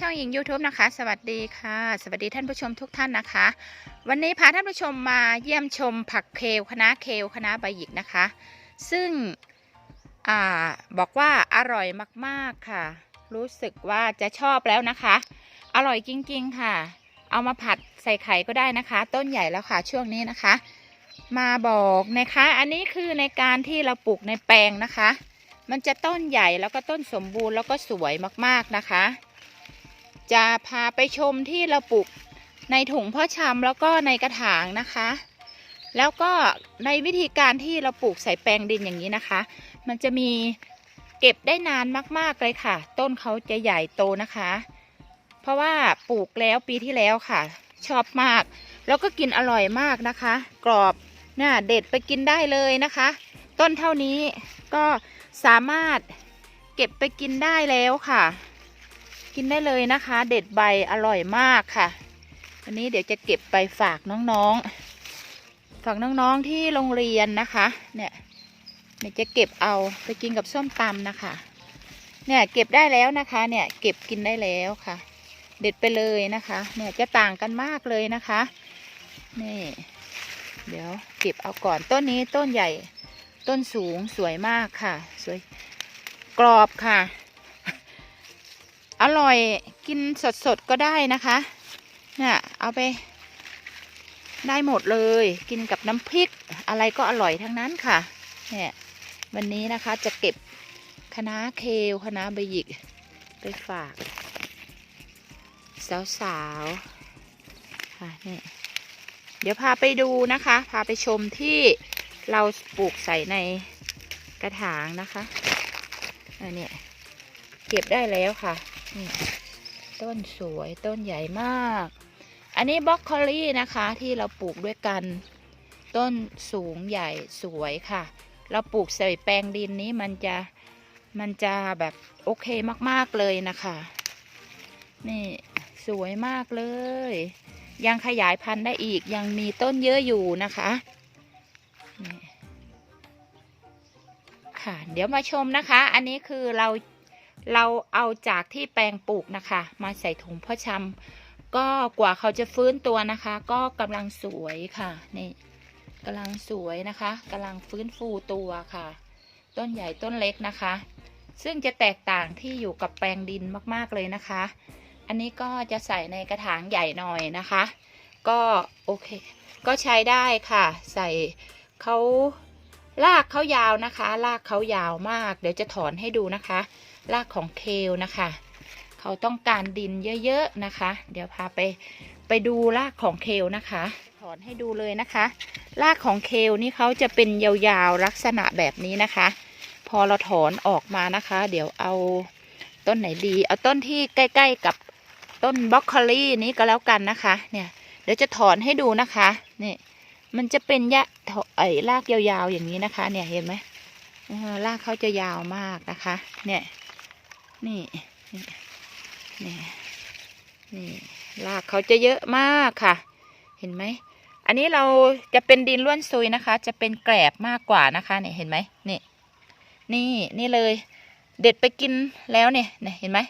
ช่องหญิง YouTube นะคะ สวัสดีค่ะ สวัสดีท่านผู้ชมทุกท่านนะคะ วันนี้พาท่านผู้ชมมาเยี่ยมชมผักเคลคณะเคลคณะใบหยิกนะคะ ซึ่งอบอกว่าอร่อยมากๆค่ะ รู้สึกว่าจะชอบแล้วนะคะ อร่อยจริงๆค่ะ เอามาผัดใส่ไข่ก็ได้นะคะ ต้นใหญ่แล้วค่ะช่วงนี้นะคะ มาบอกนะคะ อันนี้คือในการที่เราปลูกในแปลงนะคะมันจะต้นใหญ่แล้วก็ต้นสมบูรณ์แล้วก็สวยมากๆนะคะ จะพาไปชมที่เราปลูกในถุงพ่อชำแล้วก็ในกระถางนะคะ แล้วก็ในวิธีการที่เราปลูกใส่แปลงดินอย่างนี้นะคะ มันจะมีเก็บได้นานมากๆเลยค่ะ ต้นเขาจะใหญ่โตนะคะ เพราะว่าปลูกแล้วปีที่แล้วค่ะ ชอบมาก แล้วก็กินอร่อยมากนะคะ กรอบน่าเด็ดไปกินได้เลยนะคะ ต้นเท่านี้ก็สามารถเก็บไปกินได้แล้วค่ะ กินได้เลยนะคะ เด็ดใบอร่อยมากค่ะ วันนี้เดี๋ยวจะเก็บไปฝากน้องๆ ฝากน้องๆที่โรงเรียนนะคะ เนี่ยเดี๋ยวจะเก็บเอาไปกินกับส้มตำนะคะ เนี่ยเก็บได้แล้วนะคะ เนี่ยเก็บกินได้แล้วค่ะ เด็ดไปเลยนะคะ เนี่ยจะต่างกันมากเลยนะคะ นี่ เดี๋ยวเก็บเอาก่อนต้นนี้ต้นใหญ่ ต้นสูงสวยมากค่ะ สวยกรอบค่ะ อร่อยกินสดๆก็ได้นะคะเนี่ยเอาไป ได้หมดเลย กินกับน้ำพริกอะไรก็อร่อยทั้งนั้นค่ะเนี่ยวันนี้นะคะจะเก็บคะน้าเคลคะน้าใบหยิก ไปฝาก สาวๆค่ะเนี่ยเดี๋ยวพาไปดูนะคะ พาไปชมที่เราปลูกใส่ในกระถางนะคะอันเนี้ยเก็บได้แล้วค่ะ นี่ต้นสวยต้นใหญ่มาก อันนี้บล็อกโคลี่นะคะที่เราปลูกด้วยกัน ต้นสูงใหญ่สวยค่ะ เราปลูกใส่แปลงดินนี้มันจะมันจะแบบโอเคมากๆเลยนะคะ นี่สวยมากเลย ยังขยายพันธุ์ได้อีกยังมีต้นเยอะอยู่นะคะค่ะ เดี๋ยวมาชมนะคะ อันนี้คือเรา เราเอาจากที่แปลงปลูกนะคะ มาใส่ถุงพ่อชำก็กว่าเขาจะฟื้นตัวนะคะ ก็กำลังสวยค่ะนี่กำลังสวยนะคะกำลังฟื้นฟูตัวค่ะ ต้นใหญ่ต้นเล็กนะคะ ซึ่งจะแตกต่างที่อยู่กับแปลงดินมากๆเลยนะคะ อันนี้ก็จะใส่ในกระถางใหญ่หน่อยนะคะ ก็โอเค ก็ใช้ได้ค่ะ ใส่เขา ลากเขายาวนะคะ ลากเขายาวมาก เดี๋ยวจะถอนให้ดูนะคะรากของเคลนะคะ เขาต้องการดินเยอะๆนะคะ เดี๋ยวพาไปไปดูรากของเคลนะคะ ถอนให้ดูเลยนะคะ รากของเคลนี่เขาจะเป็นยาวๆลักษณะแบบนี้นะคะ พอเราถอนออกมานะคะ เดี๋ยวเอาต้นไหนดี เอาต้นที่ใกล้ ๆ กับต้นบล็อกโคลี่นี้ก็แล้วกันนะคะ เนี่ย เดี๋ยวจะถอนให้ดูนะคะ นี่ มันจะเป็นยะไอ้รากยาวๆอย่างนี้นะคะ เนี่ยเห็นไหมรากเขาจะยาวมากนะคะ เนี่ย นี่ นี่นี่รากเขาจะเยอะมากค่ะ เห็นไหม อันนี้เราจะเป็นดินล้วนซุยนะคะ จะเป็นแกลบมากกว่านะคะเนี่ยเห็นไหมนี่ นี่นี่เลย เด็ดไปกินแล้วเนี่ยเนี่ยเห็นไหม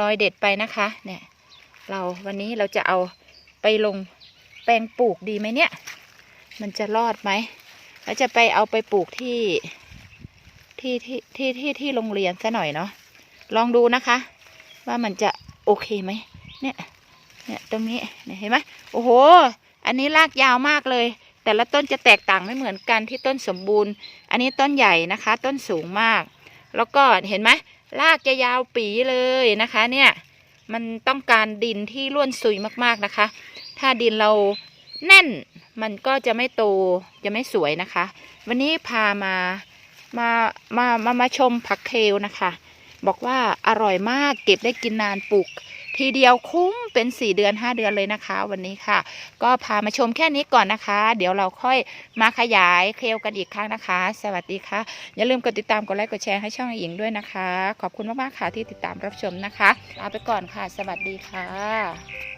รอยเด็ดไปนะคะ เนี่ย เราวันนี้เราจะเอาไปลงแปลงปลูกดีไหมเนี่ย มันจะรอดไหมแล้วจะไปเอาไปปลูกที่ที่ที่ที่ที่ที่โรงเรียนซะหน่อยเนาะลองดูนะคะ ว่ามันจะโอเคไหมเนี่ยเนี่ยตรงนี้เห็นไหมโอ้โห อันนี้รากยาวมากเลย แต่ละต้นจะแตกต่างไม่เหมือนกันที่ต้นสมบูรณ์ อันนี้ต้นใหญ่นะคะ ต้นสูงมาก แล้วก็เห็นไหมรากจะยาวปีเลยนะคะ เนี่ยมันต้องการดินที่ร่วนซุยมากๆนะคะ ถ้าดินเรา แน่นมันก็จะไม่โตจะไม่สวยนะคะ วันนี้พามามามามามาชมผักเคลนะคะ บอกว่าอร่อยมากเก็บได้กินนานปลูก ทีเดียวคุ้มเป็นสี่เดือนห้าเดือนเลยนะคะ วันนี้ค่ะ ก็พามาชมแค่นี้ก่อนนะคะ เดี๋ยวเราค่อยมาขยายเคลกันอีกครั้งนะคะ สวัสดีค่ะ อย่าลืมกดติดตามกดไลค์กดแชร์ให้ช่องหญิงด้วยนะคะ ขอบคุณมากๆค่ะที่ติดตามรับชมนะคะลาไปก่อนค่ะ สวัสดีค่ะ